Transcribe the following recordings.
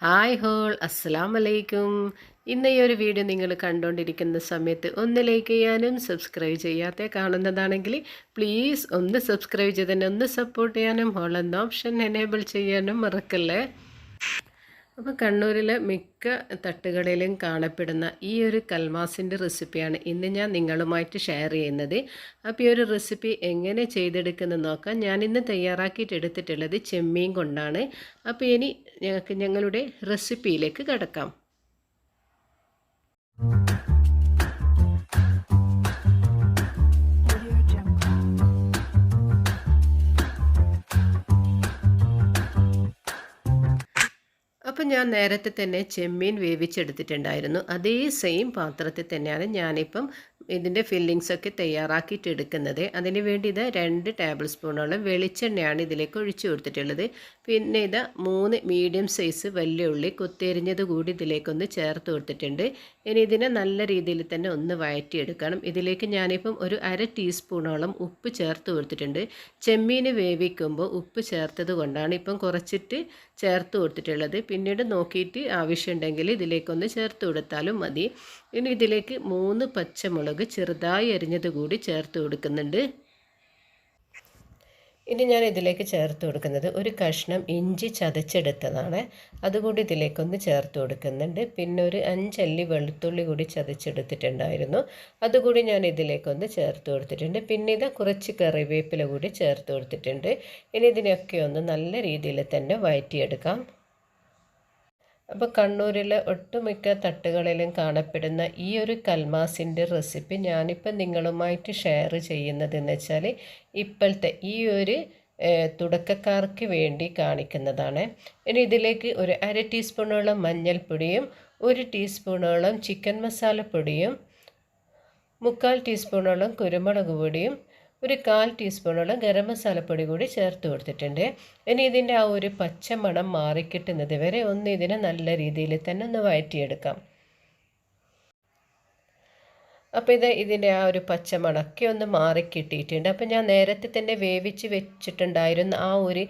Hi whole അസ്സലാം വലൈക്കും ഇന്ന് ഈ ഒരു വീഡിയോ നിങ്ങൾ കണ്ടുകൊണ്ടിരിക്കുന്ന സമയത്ത് ഒന്ന് ലൈക്ക് ചെയ്യാനും സബ്സ്ക്രൈബ് ചെയ്യാത്ത കാണുന്നതാണെങ്കിൽ പ്ലീസ് ഒന്ന് സബ്സ്ക്രൈബ് ചെയ്ത് തന്നെ ഒന്ന് സപ്പോർട്ട് ചെയ്യാനും ഹോൾ എന്ന ഓപ്ഷൻ എനേബിൾ ചെയ്യാനും മറക്കല്ലേ? അപ്പോൾ കണ്ണൂരിലെ മിക്ക തട്ടുകളിലും കാണപ്പെടുന്ന ഈ ഒരു കൽമാസിന്റെ റെസിപ്പിയാണ് ഇന്ന് ഞാൻ നിങ്ങളുമായിട്ട് ഷെയർ ചെയ്യുന്നത്. അപ്പോൾ ഈ ഒരു റെസിപ്പി എങ്ങനെ ചെയ്തെടുക്കുന്നത് നോക്കാം. ഞാൻ ഇന്ന് തയ്യാറാക്കിയിട്ട് എടുത്തിട്ടുള്ളത് ചെമ്മീൻ കൊണ്ടാണ്. അപ്പോൾ ഇനി ഞങ്ങൾക്ക് ഞങ്ങളുടെ റെസിപ്പിയിലേക്ക് കിടക്കാം. അപ്പം ഞാൻ നേരത്തെ തന്നെ ചെമ്മീൻ വേവിച്ചെടുത്തിട്ടുണ്ടായിരുന്നു. അതേ സെയിം പാത്രത്തിൽ തന്നെയാണ് ഞാനിപ്പം ഇതിന്റെ ഫില്ലിങ്സൊക്കെ തയ്യാറാക്കിയിട്ട് എടുക്കുന്നത് അതിന് വേണ്ടി ഇത് രണ്ട് ടേബിൾ സ്പൂണോളം വെളിച്ചെണ്ണയാണ് ഇതിലേക്ക് ഒഴിച്ചു കൊടുത്തിട്ടുള്ളത്. പിന്നെ ഇത് മൂന്ന് മീഡിയം സൈസ് വലിയ ഉള്ളി കുത്തിരിഞ്ഞത് കൂടി ഇതിലേക്കൊന്ന് ചേർത്ത് കൊടുത്തിട്ടുണ്ട്. ഇനി ഇതിനെ നല്ല രീതിയിൽ തന്നെ ഒന്ന് വഴറ്റിയെടുക്കണം ഇതിലേക്ക് ഞാനിപ്പം ഒരു അര ടീസ്പൂണോളം ഉപ്പ് ചേർത്ത് കൊടുത്തിട്ടുണ്ട്. ചെമ്മീൻ വേവിക്കുമ്പോൾ ഉപ്പ് ചേർത്തത് കൊണ്ടാണ് ഇപ്പം കുറച്ചിട്ട് ചേർത്ത് കൊടുത്തിട്ടുള്ളത്. പിന്നീട് നോക്കിയിട്ട് ആവശ്യമുണ്ടെങ്കിൽ ഇതിലേക്കൊന്ന് ചേർത്ത് കൊടുത്താലും മതി. ഇനി ഇതിലേക്ക് മൂന്ന് പച്ചമുളക് ചെറുതായി അരിഞ്ഞത് കൂടി ചേർത്ത് കൊടുക്കുന്നുണ്ട്. ഇനി ഞാൻ ഇതിലേക്ക് ചേർത്ത് കൊടുക്കുന്നത് ഒരു കഷ്ണം ഇഞ്ചി ചതച്ചെടുത്തതാണ്. അതുകൂടി ഇതിലേക്കൊന്ന് ചേർത്ത് കൊടുക്കുന്നുണ്ട്. പിന്നെ ഒരു അഞ്ചല്ലി വെളുത്തുള്ളി കൂടി ചതച്ചെടുത്തിട്ടുണ്ടായിരുന്നു. അതുകൂടി ഞാൻ ഇതിലേക്കൊന്ന് ചേർത്ത് കൊടുത്തിട്ടുണ്ട്. പിന്നെ ഇത് കുറച്ച് കറിവേപ്പില കൂടി ചേർത്ത് കൊടുത്തിട്ടുണ്ട്. ഇനി ഇതിനൊക്കെ ഒന്ന് നല്ല രീതിയിൽ തന്നെ വഴറ്റിയെടുക്കാം അപ്പോൾ കണ്ണൂരിലെ ഒട്ടുമിക്ക തട്ടുകളിലും കാണപ്പെടുന്ന ഈ ഒരു കൽമാസിന്റെ റെസിപ്പി ഞാനിപ്പോൾ നിങ്ങളുമായിട്ട് ഷെയർ ചെയ്യുന്നതെന്ന് വെച്ചാൽ ഇപ്പോഴത്തെ ഈ ഒരു തുടക്കക്കാർക്ക് വേണ്ടി കാണിക്കുന്നതാണ്. ഇനി ഇതിലേക്ക് ഒരു അര ടീസ്പൂണോളം മഞ്ഞൾപ്പൊടിയും ഒരു ടീസ്പൂണോളം ചിക്കൻ മസാലപ്പൊടിയും മുക്കാൽ ടീസ്പൂണോളം കുരുമുളക് പൊടിയും ഒരു കാൽ ടീസ്പൂണോളം ഗരം മസാലപ്പൊടി കൂടി ചേർത്ത് കൊടുത്തിട്ടുണ്ട്. ഇനി ഇതിന്റെ ആ ഒരു പച്ച മണം മാറിക്കിട്ടുന്നത് വരെ ഒന്ന് ഇതിനെ നല്ല രീതിയിൽ തന്നെ ഒന്ന് വഴറ്റിയെടുക്കാം. അപ്പോൾ ഇത് ഇതിന്റെ ആ ഒരു പച്ച മണക്കെ ഒന്ന് മാറിക്കിട്ടിയിട്ടുണ്ട്. അപ്പോൾ ഞാൻ നേരത്തെ തന്നെ വേവിച്ച് വെച്ചിട്ടുണ്ടായിരുന്ന ആ ഒരു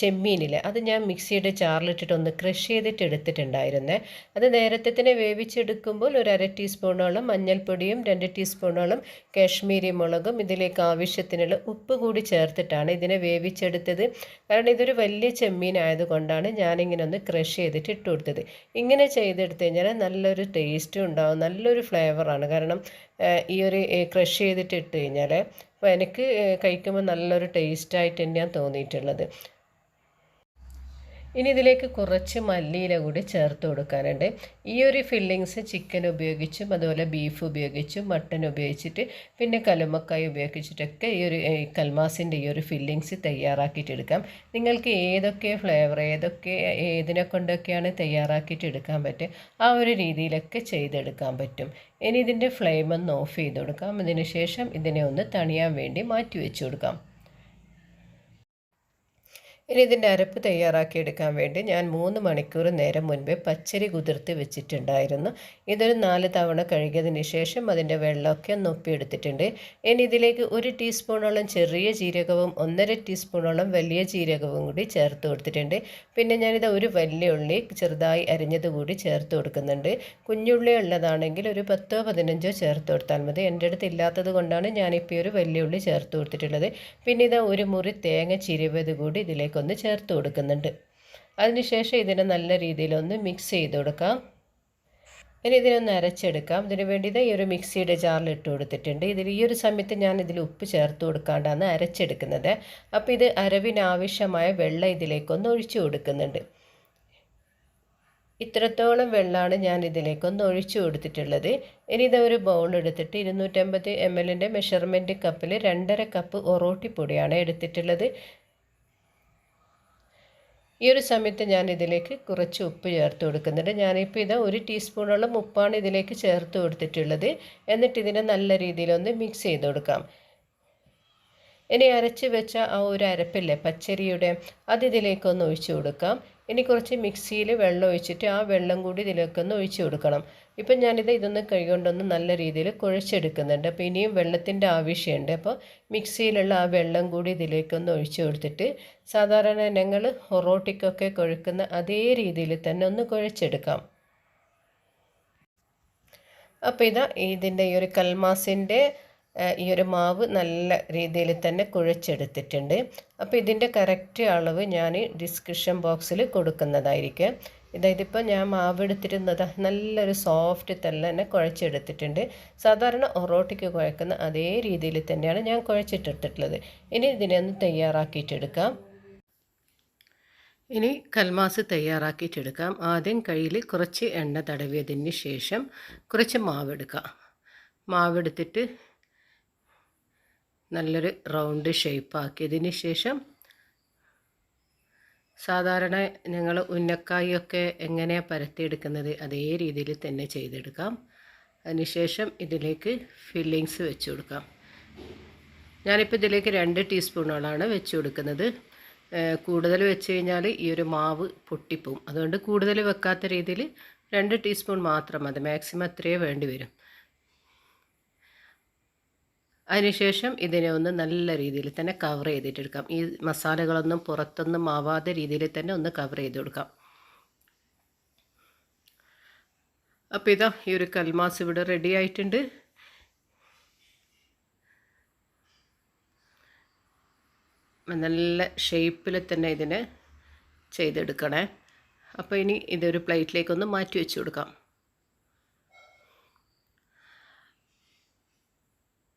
ചെമ്മീനിൽ അത് ഞാൻ മിക്സിയുടെ ചാറിലിട്ടിട്ടൊന്ന് ക്രഷ് ചെയ്തിട്ട് എടുത്തിട്ടുണ്ടായിരുന്നേ. അത് നേരത്തെ തന്നെ വേവിച്ചെടുക്കുമ്പോൾ ഒരു അര ടീസ്പൂണോളം മഞ്ഞൾപ്പൊടിയും രണ്ട് ടീസ്പൂണോളം കാശ്മീരി മുളകും ഇതിലേക്ക് ആവശ്യത്തിനുള്ള ഉപ്പ് കൂടി ചേർത്തിട്ടാണ് ഇതിനെ വേവിച്ചെടുത്തത്. കാരണം ഇതൊരു വലിയ ചെമ്മീൻ ആയതുകൊണ്ടാണ് ഞാനിങ്ങനെ ഒന്ന് ക്രഷ് ചെയ്തിട്ട് ഇട്ട് കൊടുത്തത്. ഇങ്ങനെ ചെയ്തെടുത്ത് കഴിഞ്ഞാൽ നല്ലൊരു ടേസ്റ്റും ഉണ്ടാവും നല്ലൊരു ഫ്ലേവറാണ് കാരണം ഈ ഒരു ക്രഷ് ചെയ്തിട്ട് ഇട്ട് കഴിഞ്ഞാൽ അപ്പോൾ എനിക്ക് കഴിക്കുമ്പോൾ നല്ലൊരു ടേസ്റ്റായിട്ട് തന്നെയാണ് തോന്നിയിട്ടുള്ളത്. ഇനി ഇതിലേക്ക് കുറച്ച് മല്ലിയില കൂടി ചേർത്ത് കൊടുക്കാനുണ്ട്. ഈ ഒരു ഫില്ലിങ്സ് ചിക്കൻ ഉപയോഗിച്ചും അതുപോലെ ബീഫ് ഉപയോഗിച്ചും മട്ടൻ ഉപയോഗിച്ചിട്ട് പിന്നെ കലുമക്കായ ഉപയോഗിച്ചിട്ടൊക്കെ ഈ ഒരു കൽമാസിന്റെ ഈ ഒരു ഫില്ലിങ്സ് തയ്യാറാക്കിയിട്ട് എടുക്കാം. നിങ്ങൾക്ക് ഏതൊക്കെ ഫ്ലേവർ ഏതൊക്കെ ഏതിനെ കൊണ്ടൊക്കെയാണ് തയ്യാറാക്കിയിട്ട് എടുക്കാൻ പറ്റുക ആ ഒരു രീതിയിലൊക്കെ ചെയ്തെടുക്കാൻ പറ്റും. ഇനി ഇതിന്റെ ഫ്ലെയിം ഒന്ന് ഓഫ് ചെയ്ത് കൊടുക്കാം. അതിനുശേഷം ഇതിനെ ഒന്ന് തണിയാൻ വേണ്ടി മാറ്റി വെച്ച് കൊടുക്കാം. ഇനി ഇതിന്റെ അരപ്പ് തയ്യാറാക്കിയെടുക്കാൻ വേണ്ടി ഞാൻ മൂന്ന് മണിക്കൂർ നേരം മുൻപേ പച്ചരി കുതിർത്ത് വെച്ചിട്ടുണ്ടായിരുന്നു. ഇതൊരു നാല് തവണ കഴുകിയതിന് ശേഷം അതിന്റെ വെള്ളമൊക്കെ ഒന്ന് ഒപ്പിയെടുത്തിട്ടുണ്ട് ഇനി ഇതിലേക്ക് ഒരു ടീസ്പൂണോളം ചെറിയ ജീരകവും ഒന്നര ടീസ്പൂണോളം വലിയ ജീരകവും കൂടി ചേർത്ത് കൊടുത്തിട്ടുണ്ട്. പിന്നെ ഞാനിത് ഒരു വലിയ ഉള്ളി ചെറുതായി അരിഞ്ഞത് കൂടി ചേർത്ത് കൊടുക്കുന്നുണ്ട്. കുഞ്ഞുള്ളി ഉള്ളതാണെങ്കിൽ ഒരു പത്തോ പതിനഞ്ചോ ചേർത്ത് കൊടുത്താൽ മതി. എന്റെ അടുത്ത് ഇല്ലാത്തത് കൊണ്ടാണ് ഞാനിപ്പോൾ ഒരു വലിയ ഉള്ളി ചേർത്ത് കൊടുത്തിട്ടുള്ളത്. പിന്നെ ഇത് ഒരു മുറി തേങ്ങ ചിരിവത് കൂടി ഇതിലേക്ക് ഒന്ന് ചേർത്ത് കൊടുക്കുന്നുണ്ട്. അതിനുശേഷം ഇതിനെ നല്ല രീതിയിലൊന്ന് മിക്സ് ചെയ്ത് കൊടുക്കാം. ഇനി ഇതിനൊന്ന് അരച്ചെടുക്കാം. ഇതിനു വേണ്ടി ഈ ഒരു മിക്സിയുടെ ജാറിൽ ഇട്ട് കൊടുത്തിട്ടുണ്ട്. ഇതിൽ ഈ ഒരു സമയത്ത് ഞാൻ ഇതിൽ ഉപ്പ് ചേർത്ത് കൊടുക്കാണ്ടാണ് അരച്ചെടുക്കുന്നത്. അപ്പോൾ ഇത് അരവിനാവശ്യമായ വെള്ളം ഇതിലേക്കൊന്ന് ഒഴിച്ചു കൊടുക്കുന്നുണ്ട്. ഇത്രത്തോളം വെള്ളമാണ് ഞാൻ ഇതിലേക്കൊന്ന് ഒഴിച്ചു കൊടുത്തിട്ടുള്ളത്. ഇനി ഇത് ഒരു ബൗൾ എടുത്തിട്ട് ഇരുന്നൂറ്റമ്പത് എം എല്ലിന്റെ മെഷർമെന്റ് കപ്പിൽ രണ്ടര കപ്പ് ഒറോട്ടി പൊടിയാണ് എടുത്തിട്ടുള്ളത്. ഈ ഒരു സമയത്ത് ഞാൻ ഇതിലേക്ക് കുറച്ച് ഉപ്പ് ചേർത്ത് കൊടുക്കുന്നുണ്ട്. ഞാനിപ്പോൾ ഇത് ഒരു ടീസ്പൂണോളം ഉപ്പാണ് ഇതിലേക്ക് ചേർത്ത് കൊടുത്തിട്ടുള്ളത്. എന്നിട്ട് ഇതിനെ നല്ല രീതിയിലൊന്ന് മിക്സ് ചെയ്ത് കൊടുക്കാം. ഇനി അരച്ച് വെച്ച ആ ഒരു അരപ്പില്ലേ പച്ചരിയുടെ അത് ഒഴിച്ചു കൊടുക്കാം. ഇനി കുറച്ച് മിക്സിയിൽ വെള്ളം ഒഴിച്ചിട്ട് ആ വെള്ളം കൂടി ഇതിലേക്കൊന്ന് ഒഴിച്ച് കൊടുക്കണം. ഇപ്പം ഞാനിത് ഇതൊന്ന് കൈകൊണ്ടൊന്ന് നല്ല രീതിയിൽ കുഴച്ചെടുക്കുന്നുണ്ട്. അപ്പോൾ ഇനിയും വെള്ളത്തിന്റെ ആവശ്യമുണ്ട്. അപ്പോൾ മിക്സിയിലുള്ള ആ വെള്ളം കൂടി ഇതിലേക്കൊന്ന് ഒഴിച്ച് കൊടുത്തിട്ട് സാധാരണ ഞങ്ങൾ ഒറോട്ടിക്കൊക്കെ കുഴക്കുന്ന അതേ രീതിയിൽ തന്നെ ഒന്ന് കുഴച്ചെടുക്കാം. അപ്പോൾ ഇതാ ഇതിന്റെ ഈ ഒരു കൽമാസിന്റെ ഈ ഒരു മാവ് നല്ല രീതിയിൽ തന്നെ കുഴച്ചെടുത്തിട്ടുണ്ട്. അപ്പോൾ ഇതിന്റെ കറക്റ്റ് അളവ് ഞാൻ ഡിസ്ക്രിപ്ഷൻ ബോക്സിൽ കൊടുക്കുന്നതായിരിക്കും. ഇതായത് ഇപ്പോൾ ഞാൻ മാവ് എടുത്തിരുന്നത് നല്ലൊരു സോഫ്റ്റ് തന്നെ കുഴച്ചെടുത്തിട്ടുണ്ട്. സാധാരണ ഒറോട്ടിക്ക് കുഴക്കുന്ന അതേ രീതിയിൽ തന്നെയാണ് ഞാൻ കുഴച്ചിട്ടെടുത്തിട്ടുള്ളത് ഇനി ഇതിനെ ഒന്ന് തയ്യാറാക്കിയിട്ടെടുക്കാം. ഇനി കൽമാസ് തയ്യാറാക്കിയിട്ടെടുക്കാം. ആദ്യം കയ്യിൽ കുറച്ച് എണ്ണ തടവിയതിന് ശേഷം കുറച്ച് മാവെടുക്കാം മാവെടുത്തിട്ട് നല്ലൊരു റൗണ്ട് ഷേപ്പ് ആക്കിയതിന് ശേഷം സാധാരണ ഞങ്ങൾ ഉന്നക്കായൊക്കെ എങ്ങനെയാണ് പരത്തിയെടുക്കുന്നത് അതേ രീതിയിൽ തന്നെ ചെയ്തെടുക്കാം. അതിനുശേഷം ഇതിലേക്ക് ഫില്ലിങ്സ് വെച്ച് കൊടുക്കാം. ഞാനിപ്പോൾ ഇതിലേക്ക് രണ്ട് ടീസ്പൂണുകളാണ് വെച്ച് കൊടുക്കുന്നത്. കൂടുതൽ വെച്ച് കഴിഞ്ഞാൽ ഈ ഒരു മാവ് പൊട്ടിപ്പോവും. അതുകൊണ്ട് കൂടുതൽ വെക്കാത്ത രീതിയിൽ രണ്ട് ടീസ്പൂൺ മാത്രം മതി. മാക്സിമം അത്രയേ വേണ്ടി വരും. അതിനുശേഷം ഇതിനെ ഒന്ന് നല്ല രീതിയിൽ തന്നെ കവർ ചെയ്തിട്ടെടുക്കാം. ഈ മസാലകളൊന്നും പുറത്തൊന്നും ആവാത്ത രീതിയിൽ തന്നെ ഒന്ന് കവർ ചെയ്ത് കൊടുക്കാം. അപ്പോൾ ഇതാ ഈ ഒരു കൽമാസ് ഇവിടെ റെഡി ആയിട്ടുണ്ട്. നല്ല ഷേപ്പിൽ തന്നെ ഇതിനെ ചെയ്തെടുക്കണേ. അപ്പോൾ ഇനി ഇതൊരു പ്ലേറ്റിലേക്കൊന്ന് മാറ്റി വെച്ച് കൊടുക്കാം.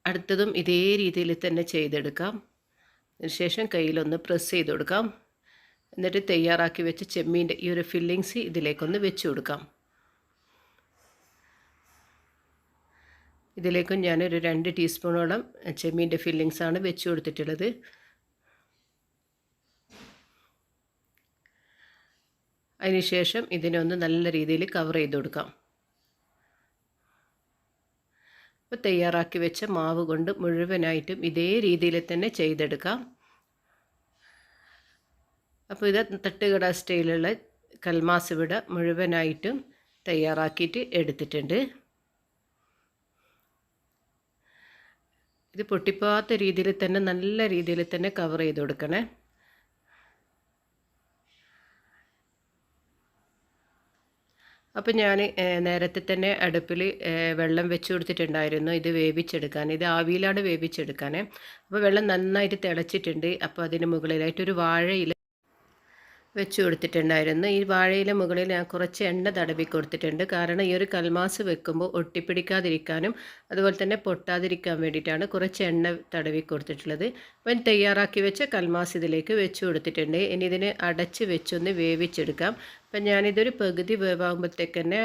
അടുത്തതും ഇതേ രീതിയിൽ തന്നെ ചെയ്തെടുക്കാം. അതിനുശേഷം കയ്യിലൊന്ന് പ്രസ് ചെയ്ത് കൊടുക്കാം എന്നിട്ട് തയ്യാറാക്കി വെച്ച ചെമ്മീന്റെ ഈ ഒരു ഫില്ലിങ്സ് ഇതിലേക്കൊന്ന് വെച്ച് കൊടുക്കാം. ഇതിലേക്കും ഞാനൊരു രണ്ട് ടീസ്പൂണോളം ചെമ്മീന്റെ ഫില്ലിങ്സാണ് വെച്ച് കൊടുത്തിട്ടുള്ളത്. അതിനുശേഷം ഇതിനൊന്ന് നല്ല രീതിയിൽ കവർ ചെയ്ത് കൊടുക്കാം അപ്പോൾ തയ്യാറാക്കി വെച്ച മാവ് കൊണ്ട് മുഴുവനായിട്ടും ഇതേ രീതിയിൽ തന്നെ ചെയ്തെടുക്കാം. അപ്പോൾ ഇത് തട്ടുകട സ്റ്റൈലുള്ള കൽമാസ് ഇവിടെ മുഴുവനായിട്ടും തയ്യാറാക്കിയിട്ട് എടുത്തിട്ടുണ്ട്. ഇത് പൊട്ടിപ്പോകാത്ത രീതിയിൽ തന്നെ നല്ല രീതിയിൽ തന്നെ കവർ ചെയ്ത് കൊടുക്കണേ. അപ്പോൾ ഞാൻ നേരത്തെ തന്നെ അടുപ്പിൽ വെള്ളം വെച്ച് കൊടുത്തിട്ടുണ്ടായിരുന്നു ഇത് വേവിച്ചെടുക്കാൻ. ഇത് ആവിയിലാണ് വേവിച്ചെടുക്കാൻ അപ്പോൾ വെള്ളം നന്നായിട്ട് തിളച്ചിട്ടുണ്ട്. അപ്പോൾ അതിന് മുകളിലായിട്ടൊരു വാഴയില വെച്ച് കൊടുത്തിട്ടുണ്ടായിരുന്നു. ഈ വാഴയില മുകളിൽ ഞാൻ കുറച്ച് എണ്ണ തടവി കൊടുത്തിട്ടുണ്ട്. കാരണം ഈ ഒരു കൽമാസ് വെക്കുമ്പോൾ ഒട്ടിപ്പിടിക്കാതിരിക്കാനും അതുപോലെ തന്നെ പൊട്ടാതിരിക്കാൻ വേണ്ടിയിട്ടാണ് കുറച്ച് എണ്ണ തടവി കൊടുത്തിട്ടുള്ളത്. അപ്പം തയ്യാറാക്കി വെച്ച കൽമാസ് ഇതിലേക്ക് വെച്ച് കൊടുത്തിട്ടുണ്ട്. ഇനി ഇതിന് അടച്ച് വെച്ചൊന്ന് വേവിച്ചെടുക്കാം. അപ്പം ഞാനിതൊരു പകുതി വേവാകുമ്പോഴത്തേക്ക് തന്നെ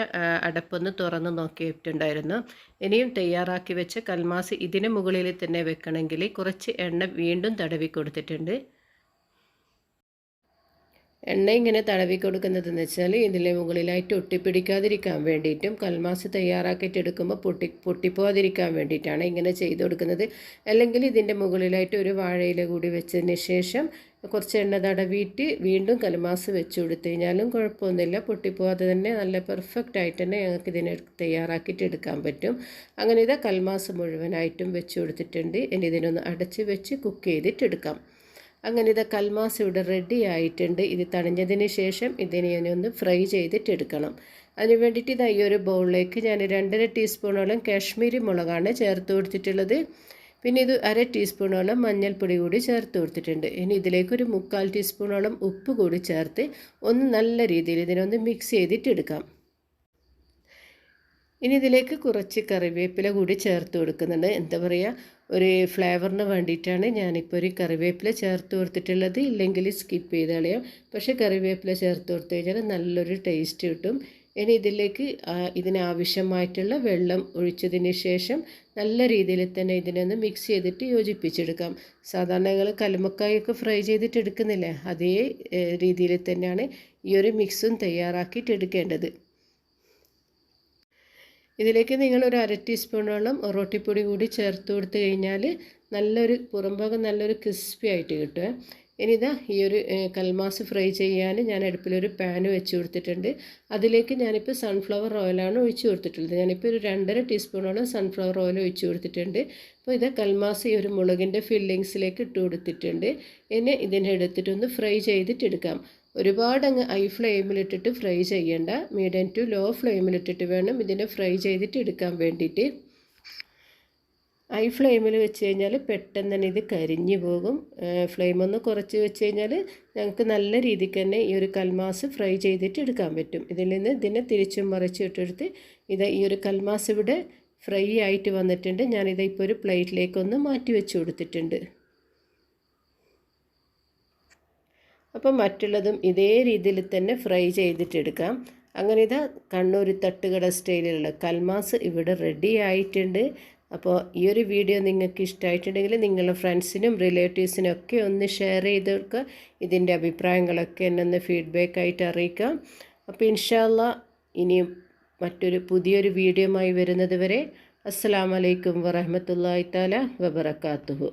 അടപ്പൊന്ന് തുറന്ന് നോക്കിയിട്ടുണ്ടായിരുന്നു. ഇനിയും തയ്യാറാക്കി വെച്ച കൽമാസ് ഇതിന് മുകളിൽ തന്നെ വെക്കണമെങ്കിൽ കുറച്ച് എണ്ണ വീണ്ടും തടവി കൊടുത്തിട്ടുണ്ട്. എണ്ണ ഇങ്ങനെ തടവി കൊടുക്കുന്നതെന്ന് വെച്ചാൽ ഇതിലെ മുകളിലായിട്ട് ഒട്ടിപ്പിടിക്കാതിരിക്കാൻ വേണ്ടിയിട്ടും കൽമാസ് തയ്യാറാക്കിയിട്ട് എടുക്കുമ്പോൾ പൊട്ടി പൊട്ടിപ്പോകാതിരിക്കാൻ വേണ്ടിയിട്ടാണ് ഇങ്ങനെ ചെയ്ത് കൊടുക്കുന്നത്. അല്ലെങ്കിൽ ഇതിന്റെ മുകളിലായിട്ട് ഒരു വാഴയില കൂടി വെച്ചതിന് ശേഷം കുറച്ച് എണ്ണ തടവിയിട്ട് വീണ്ടും കൽമാസ് വെച്ച് കൊടുത്തു കഴിഞ്ഞാലും കുഴപ്പമൊന്നുമില്ല. പൊട്ടിപ്പോകാതെ തന്നെ നല്ല പെർഫെക്റ്റ് ആയിട്ട് തന്നെ ഞങ്ങൾക്ക് ഇതിനെ തയ്യാറാക്കിയിട്ട് എടുക്കാൻ പറ്റും. അങ്ങനെ ഇതാ കൽമാസ് മുഴുവനായിട്ടും വെച്ച് കൊടുത്തിട്ടുണ്ട്. ഇനി ഇതിനൊന്ന് അടച്ച് വെച്ച് കുക്ക് ചെയ്തിട്ട് എടുക്കാം അങ്ങനെ ഇത് കൽമാസ് ഇവിടെ റെഡി ആയിട്ടുണ്ട്. ഇത് തണിഞ്ഞതിന് ശേഷം ഇതിനെ ഒന്ന് ഫ്രൈ ചെയ്തിട്ടെടുക്കണം. അതിന് വേണ്ടിയിട്ട് ഇതാ ഈ ഒരു ബൗളിലേക്ക് ഞാൻ രണ്ടര ടീസ്പൂണോളം കാശ്മീരി മുളകാണ് ചേർത്ത് കൊടുത്തിട്ടുള്ളത്. പിന്നെ ഇത് അര ടീസ്പൂണോളം മഞ്ഞൾപ്പൊടി കൂടി ചേർത്ത് കൊടുത്തിട്ടുണ്ട്. ഇനി ഇതിലേക്ക് ഒരു മുക്കാൽ ടീസ്പൂണോളം ഉപ്പ് കൂടി ചേർത്ത് ഒന്ന് നല്ല രീതിയിൽ ഇതിനൊന്ന് മിക്സ് ചെയ്തിട്ട് എടുക്കാം ഇനി ഇതിലേക്ക് കുറച്ച് കറിവേപ്പില കൂടി ചേർത്ത് കൊടുക്കുന്നുണ്ട്. എന്താ പറയുക ഒരു ഫ്ലേവറിന് വേണ്ടിയിട്ടാണ് ഞാനിപ്പോൾ ഒരു കറിവേപ്പില ചേർത്ത് കൊടുത്തിട്ടുള്ളത്. ഇല്ലെങ്കിൽ സ്കിപ്പ് ചെയ്ത് കളയാം. പക്ഷേ കറിവേപ്പില ചേർത്ത് കൊടുത്തു കഴിഞ്ഞാൽ നല്ലൊരു ടേസ്റ്റ് കിട്ടും. ഇനി ഇതിലേക്ക് ഇതിനാവശ്യമായിട്ടുള്ള വെള്ളം ഒഴിച്ചതിന് ശേഷം നല്ല രീതിയിൽ തന്നെ ഇതിനൊന്ന് മിക്സ് ചെയ്തിട്ട് യോജിപ്പിച്ചെടുക്കാം. സാധാരണ ഞങ്ങൾ കലുമക്കായൊക്കെ ഫ്രൈ ചെയ്തിട്ട് എടുക്കുന്നില്ലേ? അതേ രീതിയിൽ തന്നെയാണ് ഈ ഒരു മിക്സും തയ്യാറാക്കിയിട്ട് എടുക്കേണ്ടത്. ഇതിലേക്ക് നിങ്ങൾ ഒരു അര ടീസ്പൂണോളം റൊട്ടിപ്പൊടി കൂടി ചേർത്ത് കൊടുത്തു കഴിഞ്ഞാൽ നല്ലൊരു പുറംഭാഗം നല്ലൊരു ക്രിസ്പി ആയിട്ട് കിട്ടും. ഇനിതാ ഈ ഒരു കൽമാസ് ഫ്രൈ ചെയ്യാൻ ഞാൻ അടുപ്പിലൊരു പാൻ വെച്ച് കൊടുത്തിട്ടുണ്ട്. അതിലേക്ക് ഞാനിപ്പോൾ സൺഫ്ലവർ ഓയിലാണ് ഒഴിച്ച് കൊടുത്തിട്ടുള്ളത്. ഞാനിപ്പോൾ ഒരു രണ്ടര ടീസ്പൂണോളം സൺഫ്ലവർ ഓയിൽ ഒഴിച്ച് കൊടുത്തിട്ടുണ്ട്. അപ്പോൾ ഇത് കൽമാസ് ഈ ഒരു മുളകിന്റെ ഫില്ലിങ്സിലേക്ക് ഇട്ട് കൊടുത്തിട്ടുണ്ട്. ഇനി ഇതിനെ എടുത്തിട്ടൊന്ന് ഫ്രൈ ചെയ്തിട്ടെടുക്കാം ഒരുപാട് അങ്ങ് ഹൈ ഫ്ലെയിമിലിട്ടിട്ട് ഫ്രൈ ചെയ്യേണ്ട. മീഡിയം ടു ലോ ഫ്ലെയിമിലിട്ടിട്ട് വേണം ഇതിനെ ഫ്രൈ ചെയ്തിട്ട് എടുക്കാൻ വേണ്ടിയിട്ട്. ഹൈ ഫ്ലെയിമിൽ വെച്ച് കഴിഞ്ഞാൽ പെട്ടെന്ന് തന്നെ ഇത് കരിഞ്ഞു പോകും. ഫ്ലെയിം ഒന്ന് കുറച്ച് വെച്ച് കഴിഞ്ഞാൽ ഞങ്ങൾക്ക് നല്ല രീതിക്ക് തന്നെ ഈ ഒരു കൽമാസ് ഫ്രൈ ചെയ്തിട്ട് എടുക്കാൻ പറ്റും. ഇതിൽ നിന്ന് ഇതിനെ തിരിച്ചും മറിച്ചും ഇട്ടെടുത്ത് ഇത് ഈ ഒരു കൽമാസ് ഇവിടെ ഫ്രൈ ആയിട്ട് വന്നിട്ടുണ്ട്. ഞാനിത് ഇപ്പോൾ ഒരു പ്ലേറ്റിലേക്കൊന്ന് മാറ്റി വെച്ച് കൊടുത്തിട്ടുണ്ട്. അപ്പം മറ്റുള്ളതും ഇതേ രീതിയിൽ തന്നെ ഫ്രൈ ചെയ്തിട്ടെടുക്കാം. അങ്ങനെ ഇതാ കണ്ണൂർ തട്ടുകട സ്റ്റൈലിലുള്ള കൽമാസ് ഇവിടെ റെഡി ആയിട്ടുണ്ട്. അപ്പോൾ ഈ ഒരു വീഡിയോ നിങ്ങൾക്ക് ഇഷ്ടമായിട്ടുണ്ടെങ്കിൽ നിങ്ങളുടെ ഫ്രണ്ട്സിനും റിലേറ്റീവ്സിനും ഒക്കെ ഒന്ന് ഷെയർ ചെയ്ത് കൊടുക്കുക. ഇതിന്റെ അഭിപ്രായങ്ങളൊക്കെ എന്നെ ഒന്ന് ഫീഡ്ബാക്ക് ആയിട്ട് അറിയിക്കാം. അപ്പോൾ ഇൻഷാല്ല ഇനിയും മറ്റൊരു പുതിയൊരു വീഡിയോയുമായി വരുന്നത് വരെ അസ്സാം വലൈക്കും വറഹമത്തല്ലാ താല വബർക്കാത്തുഹു